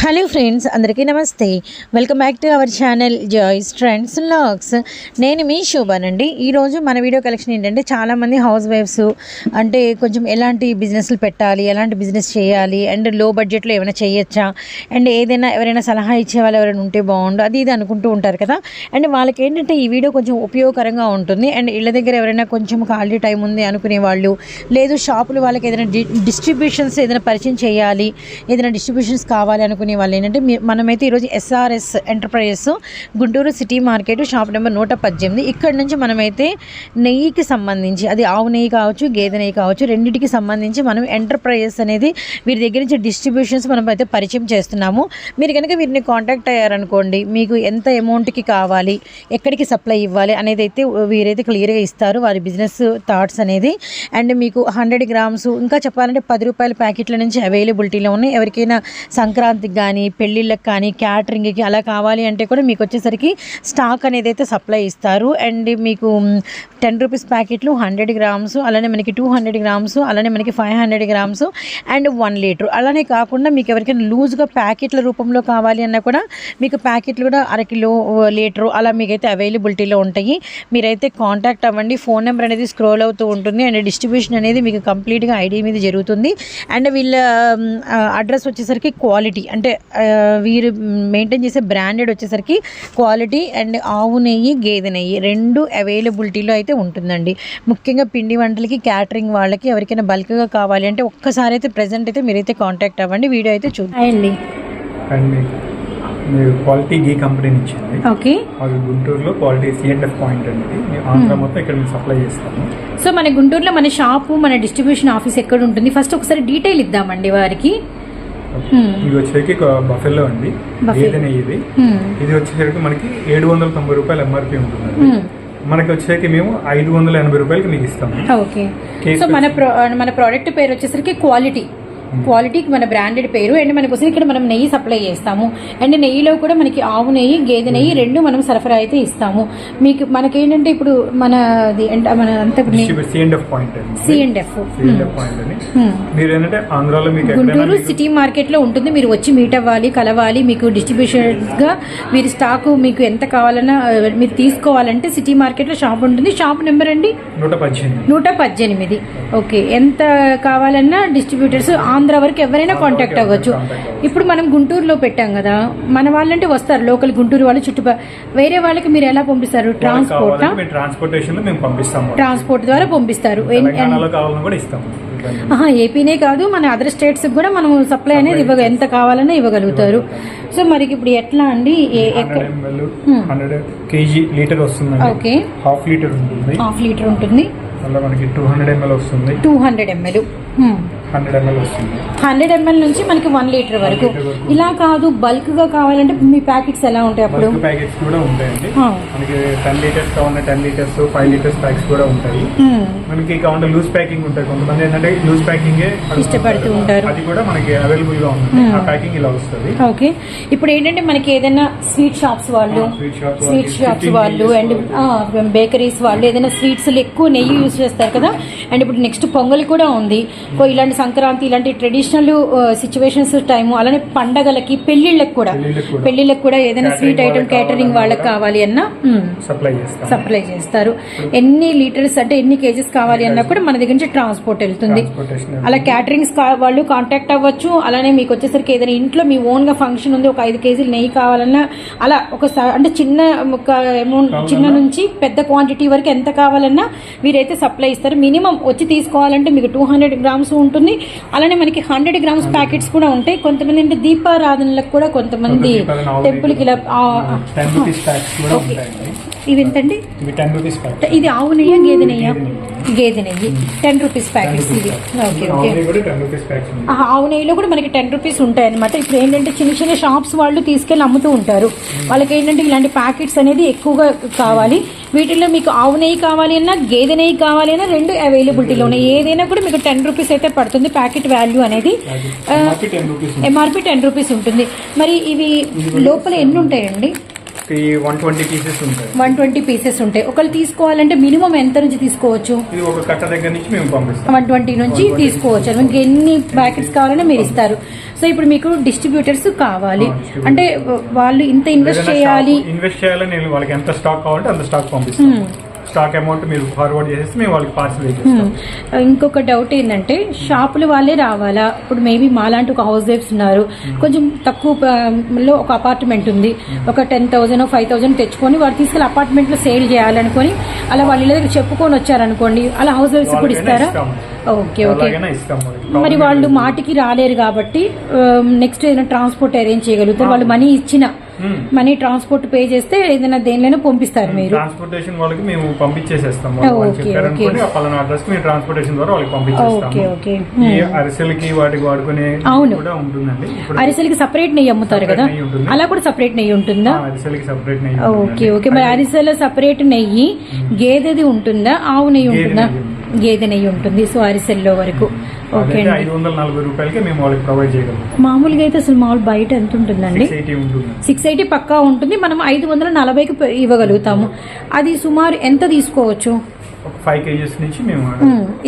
Hello friends అందరికీ నమస్తే. Welcome back to our channel Joy's trends logs నేను మీ శోభానండి. ఈరోజు మన వీడియో కలెక్షన్ ఏంటంటే చాలామంది హౌస్ వైఫ్స్ అంటే కొంచెం ఎలాంటి బిజినెస్లు పెట్టాలి ఎలాంటి బిజినెస్ చేయాలి అండ్లో బడ్జెట్లో ఏమైనా చేయొచ్చా అండ్ ఏదైనా ఎవరైనా సలహా ఇచ్చే వాళ్ళు ఎవరైనా ఉంటే బాగుండు అది ఇది అనుకుంటూ ఉంటారు కదా. అండ్ వాళ్ళకి ఏంటంటే ఈ వీడియో కొంచెం ఉపయోగకరంగా ఉంటుంది. అండ్ ఇళ్ళ దగ్గర ఎవరైనా కొంచెం ఖాళీ టైం ఉంది అనుకునే వాళ్ళు లేదు షాపులు వాళ్ళకి ఏదైనా డి డిస్ట్రిబ్యూషన్స్ ఏదైనా పరిచయం చేయాలి ఏదైనా డిస్ట్రిబ్యూషన్స్ కావాలి అనుకునే వాళ్ళు ఏంటంటే మనమైతే ఈరోజు SRS enterprises Guntur city market shop number నూట పద్దెనిమిది. ఇక్కడ నుంచి మనమైతే నెయ్యికి సంబంధించి అది ఆవు నెయ్యి కావచ్చు గేదె నెయ్యి కావచ్చు రెండింటికి సంబంధించి మనం ఎంటర్ప్రైజెస్ అనేది వీరి దగ్గర నుంచి డిస్ట్రిబ్యూషన్స్ మనం అయితే పరిచయం చేస్తున్నాము. మీరు కనుక వీరిని కాంటాక్ట్ అయ్యారనుకోండి మీకు ఎంత అమౌంట్కి కావాలి ఎక్కడికి సప్లై ఇవ్వాలి అనేది అయితే వీరైతే క్లియర్గా ఇస్తారు వారి బిజినెస్ థాట్స్ అనేది. అండ్ మీకు హండ్రెడ్ గ్రామ్స్ ఇంకా చెప్పాలంటే పది రూపాయల ప్యాకెట్ల నుంచి అవైలబిలిటీలో ఉన్నాయి. ఎవరికైనా సంక్రాంతికి కానీ పెళ్ళిళ్ళకి కానీ క్యాటరింగ్కి అలా కావాలి అంటే కూడా మీకు వచ్చేసరికి స్టాక్ అనేది అయితే సప్లై ఇస్తారు. అండ్ మీకు టెన్ రూపీస్ ప్యాకెట్లు హండ్రెడ్ గ్రామ్స్ అలానే మనకి టూ హండ్రెడ్ గ్రామ్స్ అలానే మనకి five hundred grams and one litre. అలానే కాకుండా మీకు ఎవరికైనా లూజ్గా ప్యాకెట్ల రూపంలో కావాలి అన్నా కూడా మీకు ప్యాకెట్లు కూడా అరకిలో లీటరు అలా మీకైతే అవైలబిలిటీలో ఉంటాయి. మీరైతే కాంటాక్ట్ అవ్వండి. ఫోన్ నెంబర్ అనేది స్క్రోల్ అవుతూ ఉంటుంది. అండ్ డిస్ట్రిబ్యూషన్ అనేది మీకు కంప్లీట్గా ఐడి మీద జరుగుతుంది. అండ్ వీళ్ళ అడ్రస్ వచ్చేసరికి క్వాలిటీ అంటే ఆ, వీరు మెయింటైన్ చేసే బ్రాండెడ్ వచ్చేసరికి క్వాలిటీ అండ్ ఆవు నెయ్యి గేదె నెయ్యి రెండు అవైలబిలిటీలో అయితే ఉంటుందండి. ముఖ్యంగా పిండి వంటలకి క్యాటరింగ్ వాళ్ళకి ఎవరికైనా బల్క్గా కావాలి అంటే ఒక్కసారి అయితే ప్రజెంట్ అయితే మీరైతే కాంటాక్ట్ అవ్వండి వీడియో అయితే చూద్దాం. అండి. అండ్ మీ- మీరు క్వాలిటీ గీ కంపెనీ నుంచి అండి. ఓకే. గుంటూరులో క్వాలిటీ సిఎండ్ఎఫ్ పాయింట్ మేము ఆంధ్ర మొత్తం ఇక్కడ మేము సప్లై చేస్తాము. సో మన గుంటూరులో మన షాపు మన డిస్ట్రిబ్యూషన్ ఆఫీస్ ఎక్కడ ఉంటుంది? ఫస్ట్ ఒకసారి డీటెయిల్ ఇద్దామండి వారికి. ఇది వచ్చేసరికి బఫెల్లో అండి. ఏదైనా ఇది. ఇది వచ్చేసరికి మనకి ఏడు వందల తొంభై రూపాయలు ఎంఆర్పి ఉంటుందండి Hmm. మనకి వచ్చేసరికి మేము ఐదు వందల ఎనభై రూపాయలకి మీకు ఇస్తాము ఓకే సో మన మన ప్రోడక్ట్ పేరు వచ్చేసరికి క్వాలిటీ క్వాలిటీకి మన బ్రాండెడ్ పేరు అండ్ మనకు వచ్చి ఇక్కడ మనం నెయ్యి సప్లై చేస్తాము. అండ్ నెయ్యిలో కూడా మనకి ఆవు నెయ్యి గేదె నెయ్యి రెండు మనం సరఫరా అయితే ఇస్తాము. మీకు మనకేంటంటే ఇప్పుడు మన మన అంత సిఎండ్ఎఫ్ మీరు ఏంటంటే ఆంధ్రాలో మీకు గుంటూరు సిటీ మార్కెట్లో ఉంటుంది. మీరు వచ్చి మీట్ అవ్వాలి కలవాలి మీకు డిస్ట్రిబ్యూషన్గా మీరు స్టాక్ మీకు ఎంత కావాలన్నా ఆ, మీరు తీసుకోవాలంటే సిటీ మార్కెట్లో షాప్ ఉంటుంది. షాప్ నెంబర్ అండి? నూట పద్దెనిమిది. నూట పద్దెనిమిది. ఓకే. ఎంత కావాలన్నా డిస్ట్రిబ్యూటర్స్ ఆంధ్ర వరకు ఎవరైనా కాంటాక్ట్ అవ్వచ్చు. ఇప్పుడు మనం గుంటూరులో పెట్టాం కదా మన వాళ్ళంటే వస్తారు లోకల్ గుంటూరు వాళ్ళు చుట్టుపక్కల వేరే వాళ్ళకి మీరు ఎలా పంపిస్తారు? ట్రాన్స్పోర్ట్ ట్రాన్స్పోర్టేషన్లో మేము పంపిస్తాము ట్రాన్స్పోర్ట్ ద్వారా పంపిస్తారు. ఏపీనే కాదు మన అదర్ స్టేట్స్ కూడా మనం సప్లై అనేది ఇవ్వ ఎంత కావాలన్నా ఇవ్వగలుగుతారు. సో మరి ఇప్పుడు ఎట్లా అండి? కేజీ లీటర్ వస్తుందండి. ఓకే. హాఫ్ లీటర్ ఉంటుంది. హాఫ్ లీటర్ ఉంటుంది. మళ్ళీ మనకి టూ హండ్రెడ్ ఎంఎల్ వస్తుంది. Two hundred ML. Hundred ML నుంచి మనకి వన్ లీటర్ వరకు. ఇలా కాదు బల్క్గా కావాలంటే మీ ప్యాకెట్స్ ఎలా ఉంటాయి అప్పుడు? ప్యాకెట్స్ కూడా ఉంటాయండి. మనకి టెన్ లీటర్స్ కావాలంటే ten litres five litres packs కూడా ఉంటాయి. మనకి కావాలంటే లూజ్ ప్యాకింగ్ ఉంటాయి. కొంతమంది ఏంటంటే లూజ్ ప్యాకింగ్ ఇష్టపడుతూ ఉంటారు. అది కూడా మనకి అవైలబుల్గా ఉంటుంది ఆ ప్యాకింగ్ ఇలా వస్తుంది. ఓకే. ఇప్పుడు ఏంటంటే మనకి ఏదైనా స్వీట్ షాప్స్ వాళ్ళు స్వీట్ షాప్స్ వాళ్ళు అండ్ బేకరీస్ వాళ్ళు ఏదైనా స్వీట్స్ ఎక్కువ నెయ్యి యూజ్ చేస్తారు కదా. అండ్ ఇప్పుడు నెక్స్ట్ పొంగల్ కూడా ఉంది. ఇలాంటి సంక్రాంతి ఇలాంటి ట్రెడిషనల్ సిచ్యువేషన్స్ టైము అలానే పండగలకి పెళ్ళిళ్ళకి కూడా. పెళ్ళిళ్ళకి కూడా. ఏదైనా స్వీట్ ఐటమ్ కావాలన్నా వాళ్ళకి కావాలి అన్నా. సప్లై చేస్తాం సప్లై చేస్తారు. ఎన్ని లీటర్స్ అంటే ఎన్ని కేజెస్ కావాలి అన్నా కూడా మన దగ్గర నుంచి ట్రాన్స్పోర్ట్ వెళ్తుంది. అలా క్యాటరింగ్స్ వాళ్ళు కాంటాక్ట్ అవ్వచ్చు. అలానే మీకు వచ్చేసరికి ఏదైనా ఇంట్లో మీ ఓన్గా ఫంక్షన్ ఉంది ఒక ఐదు కేజీలు నెయ్యి కావాలన్నా అలా ఒక అంటే చిన్న ఒక అమౌంట్ చిన్న నుంచి పెద్ద క్వాంటిటీ వరకు ఎంత కావాలన్నా వీరైతే సప్లై ఇస్తారు. మినిమం వచ్చి తీసుకోవాలంటే మీకు టూ హండ్రెడ్ గ్రామ్స్ ఉంటుంది అలానే మనకి హండ్రెడ్ గ్రామ్స్ ప్యాకెట్స్ కూడా ఉంటాయి. కొంతమంది అంటే దీపారాధనలకు కూడా కొంతమంది టెంపుల్కి ఇలా ఇవి ఎంతండి ఇవి టెన్ రూపీస్ ఇది ఆవు నెయ్య గేదె నెయ్య? గేదె నెయ్యి. టెన్ రూపీస్ ప్యాకెట్స్ ఇవి. Okay okay. ఆవు నెయ్యిలో కూడా మనకి టెన్ రూపీస్ ఉంటాయి అనమాట ఇప్పుడు ఏంటంటే చిన్న చిన్న షాప్స్ వాళ్ళు తీసుకెళ్ళి అమ్ముతూ ఉంటారు. వాళ్ళకి ఏంటంటే ఇలాంటి ప్యాకెట్స్ అనేది ఎక్కువగా కావాలి. వీటిల్లో మీకు ఆవు నెయ్యి కావాలి అన్నా గేదె నెయ్యి కావాలి అన్నా రెండు అవైలబిలిటీలో ఉన్నాయి ఏదైనా కూడా మీకు టెన్ రూపీస్ అయితే పడుతుంది ప్యాకెట్ వాల్యూ అనేది. ఎంఆర్పి టెన్ రూపీస్ ఉంటుంది. మరి ఇవి లోపల ఎన్ని ఉంటాయండి? వన్ ట్వంటీ పీసెస్ ఉంటాయి. వన్ ట్వంటీ పీసెస్ ఉంటాయి. ఒకళ్ళు తీసుకోవాలంటే మినిమం ఎంత నుంచి తీసుకోవచ్చు? ఇది ఒక కట్ట దగ్గర నుంచి మేము పంపిస్తాం. వన్ ట్వంటీ నుంచి తీసుకోవచ్చు. మీకు ఎన్ని ప్యాకెట్స్ కావాలన్నా మీరు ఇస్తారు. సో ఇప్పుడు మీకు డిస్ట్రిబ్యూటర్స్ కావాలి. అంటే వాళ్ళు ఇంత ఇన్వెస్ట్ చేయాలి. ఇన్వెస్ట్ చేయాలని వాళ్ళకి ఎంత స్టాక్ కావాలంటే అంత స్టాక్ పంపిస్తాం. Hmm. స్టాక్ అమౌంట్ మీరు ఫార్వర్డ్ చేసేసి మేము వాళ్ళకి పార్సల్ ఇంకొక డౌట్ ఏంటంటే షాపుల వాళ్ళే రావాలా? ఇప్పుడు మేబీ మాలాంటి ఒక హౌస్ వైఫ్స్ ఉన్నారు. కొంచెం తక్కువ లో ఒక అపార్ట్మెంట్ ఉంది. ఒక టెన్ థౌసండ్ ఫైవ్ థౌసండ్ తెచ్చుకొని వాడు తీసుకెళ్ళి అపార్ట్మెంట్లో సేల్ చేయాలనుకొని అలా వాళ్ళ దగ్గర చెప్పుకొని వచ్చారనుకోండి అలా హౌస్ వైఫ్స్ కూడా ఇస్తారా? ఇస్తాం. Okay okay. మరి వాళ్ళు. మాటికి రాలేరు కాబట్టి నెక్స్ట్ ఏదైనా ట్రాన్స్పోర్ట్ అరేంజ్ చేయగలుగుతారు. వాళ్ళు మనీ ఇచ్చిన. మనీ ట్రాన్స్పోర్ట్ పే చేస్తే ఏదైనా దేనిలోనే పంపిస్తారు మీరు. ట్రాన్స్పోర్టేషన్ వాళ్ళకి మేము పంపించేసేస్తాం. పలానా అడ్రస్కి ట్రాన్స్పోర్టేషన్ ద్వారా వాళ్ళకి ఓకే పంపించేస్తాము. ఓకే ఈ అరిసెలకి వాటికి వాడుకునే అవును. కూడా ఉంటుందండి. అరిసెలకి సపరేట్ నెయ్యి అమ్ముతారు కదా. అలా కూడా సపరేట్ నెయ్యి ఉంటుందా? అరిసెలకి సపరేట్ నెయ్యి ఓకే. ఓకే. మరి అరిసెల సపరేట్ నెయ్యి గేదెది ఉంటుందా? ఆవు నెయ్యి ఉంటుందా. గేదె నెయ్యి ఉంటుంది. సో అరిసెల్లో వరకు. అదైతే ఐదు వందల నలభై రూపాయలకి మేము వాళ్ళకి ప్రొవైడ్ చేయగలం మామూలుగా అయితే అసలు మామూలు బయట ఎంత ఉంటుందండి? ఎయిటీ ఉంటుంది. సిక్స్ ఎయిటీ పక్కా ఉంటుంది. మనం ఐదు వందల నలభైకి ఇవ్వగలుగుతాము. అది సుమారు ఎంత తీసుకోవచ్చు? ఫైవ్ కేజీస్ నుంచి మేము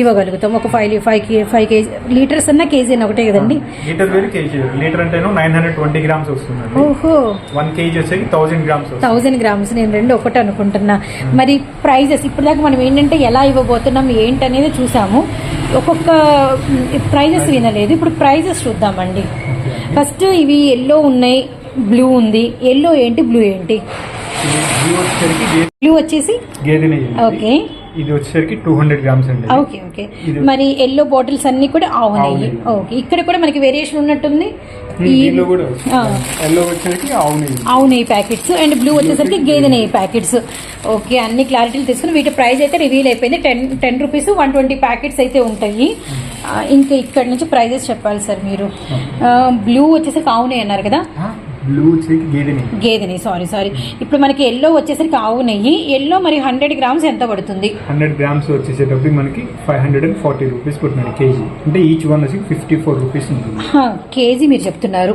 ఇవ్వగలుగుతాం ఒక five five five KG litres అన్నా కేజీ అన్న ఒకటే కదండి? లీటర్ వేరు కేజీ లీటర్ అంటేనో నైన్ హండ్రెడ్ ట్వంటీ గ్రామ్స్ వస్తుందండి. ఓహో. వన్ కేజీ వచ్చేసి థౌసండ్ గ్రామ్స్ వస్తుంది. థౌజండ్ గ్రామ్స్ నేను రెండు ఒకటి అనుకుంటున్నా. మరి ప్రైజెస్ ఇప్పటిదాకా మనం ఏంటంటే ఎలా ఇవ్వబోతున్నాం ఏంటనేది చూసాము. ఒక్కొక్క ప్రైజెస్ వినలేదు. ఇప్పుడు ప్రైజెస్ చూద్దామండి. ఫస్ట్ ఇవి ఎల్లో ఉన్నాయి బ్లూ ఉంది. ఎల్లో ఏంటి బ్లూ ఏంటి? బ్లూ వచ్చేసి. ఓకే. ఇది వచ్చేసరికి టూ హండ్రెడ్ గ్రామ్స్ అండి. Okay okay. మరి ఎల్లో బాటిల్స్ అన్ని కూడా ఆవు నెయ్యి. ఓకే. ఇక్కడ కూడా మనకి వేరియేషన్ ఉన్నట్టుంది. ఆవు నెయ్యి. ప్యాకెట్స్ అండ్ బ్లూ వచ్చేసరికి గేదె నెయ్యి ప్యాకెట్స్. ఓకే అన్ని క్లారిటీలు తీసుకుని వీటి ప్రైస్ అయితే రివీల్ అయిపోయింది. Ten ten rupees one twenty packets అయితే ఉంటాయి. ఇంకా ఇక్కడ నుంచి ప్రైజెస్ చెప్పాలి సార్ మీరు. బ్లూ వచ్చేసరికి ఆవు నెయ్యి అన్నారు కదా. బ్లూ వచ్చేసరికి గేదె నెయ్యి గేదె నెయ్యి సారీ సారీ ఇప్పుడు మనకి ఎల్లో వచ్చేసరికి ఆవు నెయ్యి. ఎల్లో మరి హండ్రెడ్ గ్రామ్స్ ఎంత పడుతుంది? హండ్రెడ్ గ్రామ్స్ వచ్చేసేటప్పుడు మనకి five hundred and forty rupees పడుతుంది కేజీ. అంటే ఈచ్ వన్ వచ్చి ఫిఫ్టీ ఫోర్ రూపీస్ ఉంటుంది కేజీ మీరు చెప్తున్నారు.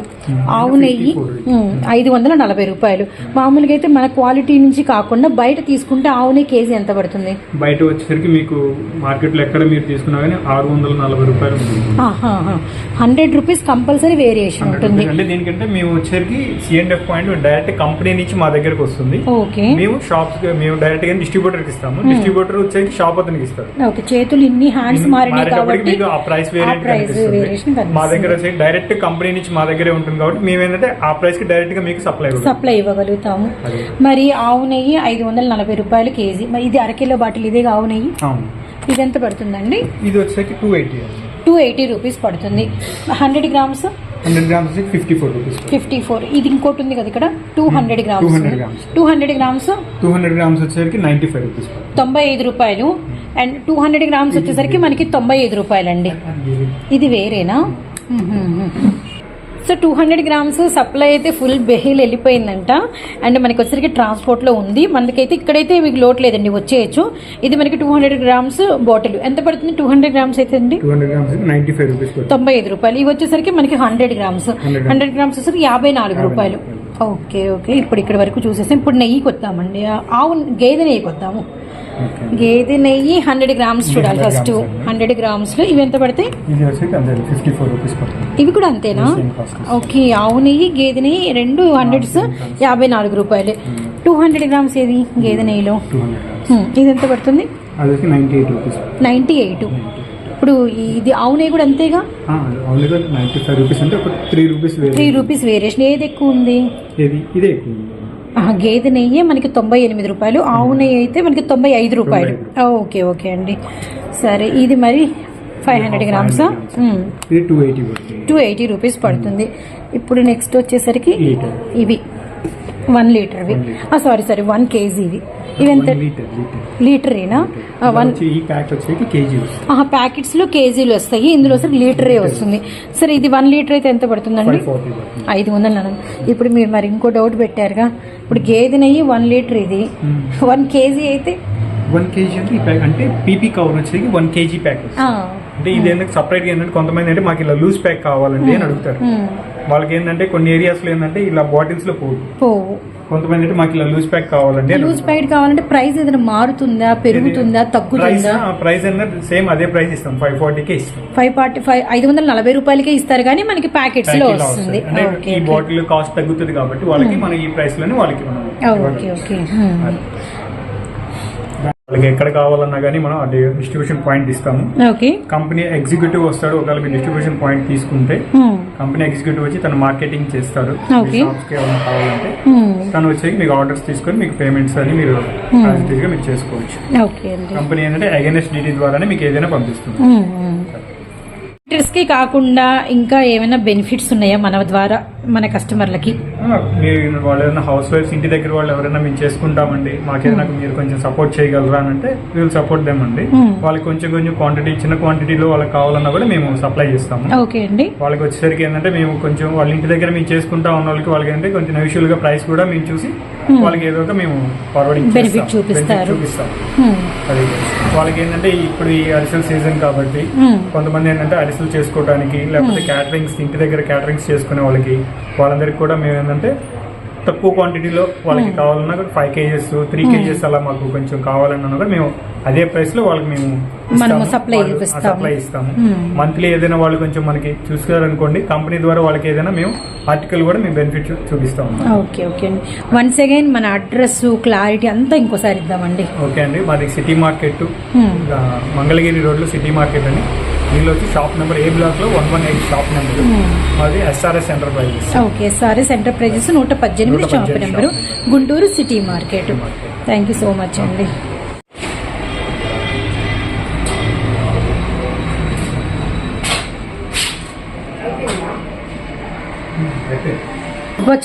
ఆవు నెయ్యి 54 ఉమ్, ఐదు వందల నలభై రూపాయలు. మామూలుగా అయితే మన క్వాలిటీ నుంచి కాకుండా బయట తీసుకుంటే ఆవు నెయ్యి కేజీ ఎంత పడుతుంది? బయట వచ్చేసరికి మీకు మార్కెట్లో ఎక్కడ మీరు తీసుకున్నా కానీ ఆరు వందల నలభై రూపాయలు ఉంటుంది. హండ్రెడ్ రూపీస్ కంపల్సరీ వేరియేషన్ 100 ఉంటుంది. అంటే దీనికంటే మేము వచ్చేసరికి సిఎండ్ఎఫ్ పాయింట్ డైరెక్ట్ కంపెనీ నుంచి మా దగ్గరకు వస్తుంది. ఓకే మేము షాప్స్ మేము డైరెక్ట్గా డిస్ట్రిబ్యూటర్కి ఇస్తాము. డిస్ట్రిబ్యూటర్ వచ్చేసి షాప్ అతనికి ఇస్తారు. ఓకే చేతులు ఇన్ని హ్యాండ్స్ కాబట్టి మీకు ఆ ప్రైస్ వేరియంట్ మా దగ్గర. వచ్చి డైరెక్ట్ కంపెనీ నుంచి మా దగ్గరే ఉంటుంది కాబట్టి మేము ఏంటంటే ఆ ప్రైస్కి డైరెక్ట్గా మీకు సప్లై సప్లై ఇవ్వగలుగుతాము. మరి ఆవు నెయ్యి ఐదు వందల నలభై రూపాయలు కేజీ. మరి ఇది అరకిలో బాటిల్ ఇదే ఆవు నెయ్యి? ఇది ఎంత పడుతుందండి? ఇది వచ్చేసరికి two eighty two eighty rupees పడుతుంది. Hundred grams hundred grams fifty four rupees. Fifty four. ఇది ఇంకోటి ఉంది కదా ఇక్కడ? Two hundred grams. 200 grams. Two hundred grams? Two hundred grams వచ్చేసరికి నైన్టీ ఫైవ్ రూపీస్. తొంభై ఐదు రూపాయలు. అండ్ టూ హండ్రెడ్ గ్రామ్స్ వచ్చేసరికి మనకి తొంభై ఐదు రూపాయలండి. ఇది వేరేనా? So two hundred grams supply అయితే ఫుల్ బెహిల్ వెళ్ళిపోయిందంట. అండ్ మనకి వచ్చేసరికి ట్రాన్స్పోర్ట్లో ఉంది. మనకైతే ఇక్కడైతే మీకు లోటు లేదండి వచ్చేయచ్చు. ఇది మనకి టూ హండ్రెడ్ గ్రామ్స్ బాటిల్. ఎంత పడుతుంది? టూ హండ్రెడ్ గ్రామ్స్ అయితే అండి? తొంభై ఐదు రూపాయలు. ఇవి వచ్చేసరికి మనకి హండ్రెడ్ గ్రామ్స్. 100 హండ్రెడ్ గ్రామ్స్ వచ్చేసరికి యాభై నాలుగు రూపాయలు. Okay okay. ఇప్పుడు ఇక్కడ వరకు చూసేసాం ఇప్పుడు నెయ్యికి వద్దామండి ఆవు గేదె నెయ్యికి వద్దాము గేదె నెయ్యి హండ్రెడ్ గ్రామ్స్ చూడాలి 100 ఫస్ట్. హండ్రెడ్ గ్రామ్స్లో ఇవి ఎంత పడతాయి? ఇవి కూడా అంతేనా. ఓకే ఆవు నెయ్యి గేదె నెయ్యి రెండు హండ్రెడ్స్. యాభై నాలుగు రూపాయలు. టూ హండ్రెడ్ గ్రామ్స్ ఏది గేదె నెయ్యిలో? గ్రామ్స్ హ్మ్, ఇది ఎంత పడుతుంది? నైంటీ ఎయిట్ ఇప్పుడు ఇది ఆవు నెయ్యి కూడా అంతేగా? త్రీ రూపీస్ త్రీ వేరే రూపీస్ వేరియేషన్. ఏది ఎక్కువ ఉంది? ఇది ఎక్కువ గేదె నెయ్యి మనకి తొంభై ఎనిమిది రూపాయలు ఆవు నెయ్యి అయితే మనకి తొంభై ఐదు రూపాయలు. ఓకే ఓకే అండి. సరే ఇది మరి ఫైవ్ హండ్రెడ్ గ్రామ్సా టూ ఎయిటీ రూపీస్ పడుతుంది. ఇప్పుడు నెక్స్ట్ వచ్చేసరికి ఇవి. వన్ లీటర్వి. సారీ సారీ వన్ కేజీవి ఇవి. ఎంత లీటరేనా వన్ ప్యాకెట్స్లో కేజీలు వస్తాయి. ఇందులో సరే లీటరే వస్తుంది? సరే ఇది వన్ లీటర్ అయితే ఎంత పడుతుందండి? ఐదు వందలు ఇప్పుడు మీరు మరి ఇంకో డౌట్ పెట్టారుగా? ఇప్పుడు గేదె నెయ్యి వన్ లీటర్ ఇది. వన్ కేజీ అయితే వన్ కేజీ అంటే ఈ ప్యాక్ అంటే పీపీ కవర్ వచ్చేసి వన్ కేజీ ప్యాక్ అంటే ఇది ఎందుకు సపరేట్గా ఏంటంటే కొంతమంది అంటే మాకు ఇలా లూజ్ ప్యాక్ కావాలండి అని అడుగుతారు. మ్మ్. వాళ్ళకి ఏంటంటే కొన్ని ఏరియాస్లో ఏంటంటే ఇలా బాటిల్స్లో పోవు. కొంతమంది అంటే మాకు ఇలా లూజ్ ప్యాక్ కావాలండి లూజ్ ప్యాకెట్ కావాలంటే ప్రైస్ ఏదైనా మారుతుందా పెరుగుతుందా తగ్గుతుందా? ప్రైస్ అనేది సేమ్ అదే ప్రైస్ ఇస్తాం ఫైవ్ ఫార్టీకే ఇస్తాం. ఫైవ్ ఫార్టీ ఫైవ్ ఐదు వందల నలభై రూపాయలకే ఇస్తారు కానీ మనకి ప్యాకెట్స్లో వస్తుంది. ఈ బాటిల్ కాస్ట్ తగ్గుతుంది కాబట్టి వాళ్ళకి మన ఈ ప్రైస్లోనే వాళ్ళకి ఓకే ఓకే. అది. వాళ్ళకి ఎక్కడ కావాలన్నా కానీ మనం డిస్ట్రిబ్యూషన్ పాయింట్ ఇస్తాము. కంపెనీ ఎగ్జిక్యూటివ్ వస్తాడు ఒకవేళ మీరు డిస్ట్రిబ్యూషన్ పాయింట్ తీసుకుంటే. కంపెనీ ఎగ్జిక్యూటివ్ వచ్చి తను మార్కెటింగ్ చేస్తాడు. కావాలంటే. తను వచ్చి మీకు ఆర్డర్స్ తీసుకొని మీకు పేమెంట్స్ అని మీరు మీరు చేసుకోవచ్చు. కంపెనీ ఏంటంటే అగైనెస్ట్ డీటీ ద్వారానే మీకు ఏదైనా పంపిస్తుంది. కి కాకుండా ఇంకా ఏమైనా బెనిఫిట్స్ ఉన్నాయా మన ద్వారా మన కస్టమర్లకి వాళ్ళు ఏదైనా హౌస్ వైఫ్స్ ఇంటి దగ్గర వాళ్ళు ఎవరైనా మేము చేసుకుంటామండి మాకేదైనా మీరు కొంచెం సపోర్ట్ చేయగలరా అని అంటే విల్ సపోర్ట్ దెమ్ అండి. Hmm. వాళ్ళకి కొంచెం కొంచెం క్వాంటిటీ చిన్న క్వాంటిటీలో వాళ్ళకి కావాలన్నా కూడా మేము సప్లై చేస్తాము. ఓకే అండి. వాళ్ళకి వచ్చేసరికి ఏంటంటే మేము కొంచెం వాళ్ళ ఇంటి దగ్గర మేము చేసుకుంటా ఉన్న వాళ్ళకి వాళ్ళకి ఏంటంటే కొంచెం నెవిషువల్గా ప్రైస్ కూడా మేము చూసి వాళ్ళకి ఏదో ఒక మేము ఫార్వర్డింగ్ Benefit చూపిస్తారు. చూపిస్తాం. అది వాళ్ళకి ఏంటంటే ఇప్పుడు ఈ అరిసెల్ సీజన్ కాబట్టి హ్మ్. కొంతమంది ఏంటంటే అరిసెలు చేసుకోవడానికి లేకపోతే క్యాటరింగ్స్ ఇంటి దగ్గర క్యాటరింగ్స్ చేసుకునే వాళ్ళకి వాళ్ళందరికీ కూడా మేము ఏంటంటే తక్కువ క్వాంటిటీలో వాళ్ళకి కావాలన్నా ఫైవ్ కేజెస్ త్రీ కేజెస్ అలా మాకు కొంచెం కావాలన్నా కూడా మేము అదే ప్రైస్లో వాళ్ళకి మేము మనము ఇస్తాము. సప్లై ఇస్తాము. Hmm. మంత్లీ ఏదైనా వాళ్ళు కొంచెం మనకి చూసుకోవాలనుకోండి కంపెనీ ద్వారా వాళ్ళకి ఏదైనా మేము ఆర్టికల్ కూడా మేము బెనిఫిట్ చూపిస్తాము ఓకే ఓకే అండి. వన్స్ అగైన్ మన అడ్రస్ క్లారిటీ అంతా ఇంకోసారి ఇద్దామండి. ఓకే అండి. మాది సిటీ మార్కెట్ హ్మ్. మంగళగిరి రోడ్లో సిటీ మార్కెట్ అని దీనిలో వచ్చి షాప్ నెంబర్ ఏ బ్లాక్లో one one eight shop number Hmm. మాది ఎస్ఆర్ఎస్ ఎంటర్ప్రైజెస్ ఓకే సారీస్ ఎంటర్ప్రైజెస్ నూట పద్దెనిమిది shop number Guntur city market thank you so much అండి.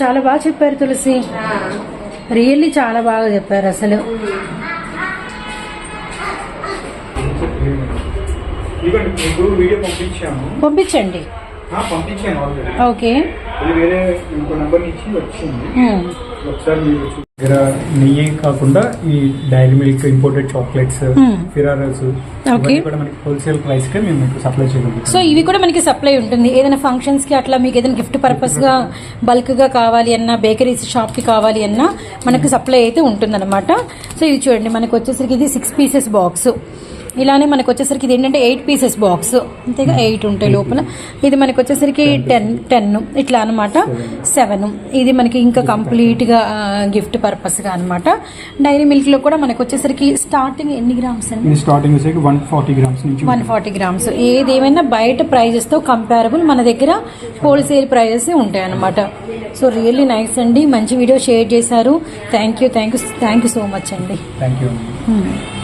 చాలా బాగా చెప్పారు తులసి. రియల్లీ చాలా బాగా చెప్పారు అసలు. పంపించండి. ఓకే వేరే ఇంకో నెంబర్ నుంచి వచ్చింది. హ్మ్. ఒకసారి మీరు దగ్గర నెయ్యి కాకుండా ఈ డైరీ మిల్క్ ఇంపోర్టెడ్ చాక్లెట్స్. ఫిరారస్ కూడా మనకి హోల్సేల్ ప్రైస్కి మేము మీకు సప్లై చేయగలుగుతాం. సో ఇవి కూడా మనకి సప్లై ఉంటుంది. ఏదైనా ఫంక్షన్స్కి అట్లా మీకు ఏదైనా గిఫ్ట్ పర్పస్గా బల్క్గా కావాలి అన్నా బేకరీస్ షాప్కి కావాలి అన్నా మనకు సప్లై అయితే ఉంటుందన్నమాట. సో ఇది చూడండి. మనకు వచ్చేసరికి ఇది సిక్స్ పీసెస్ బాక్స్ ఇలానే మనకు వచ్చేసరికి ఇది ఏంటంటే ఎయిట్ పీసెస్ బాక్స్. అంతేగా ఎయిట్ ఉంటాయి లోపల. ఇది మనకు వచ్చేసరికి టెన్ టెన్ ఇట్లా అనమాట సెవెన్. ఇది మనకి ఇంకా కంప్లీట్గా గిఫ్ట్ పర్పస్గా అనమాట డైరీ మిల్క్లో కూడా మనకు వచ్చేసరికి స్టార్టింగ్ ఎన్ని గ్రామ్స్ అండి? Starting one forty grams one forty grams. ఏదేమైనా బయట ప్రైజెస్తో కంపారబుల్ మన దగ్గర హోల్సేల్ ప్రైజెస్ ఉంటాయి అన్నమాట. సో రియల్లీ నైస్ అండి. మంచి వీడియో షేర్ చేశారు. Thank you thank you thank you so much అండి. Thank you Hmm.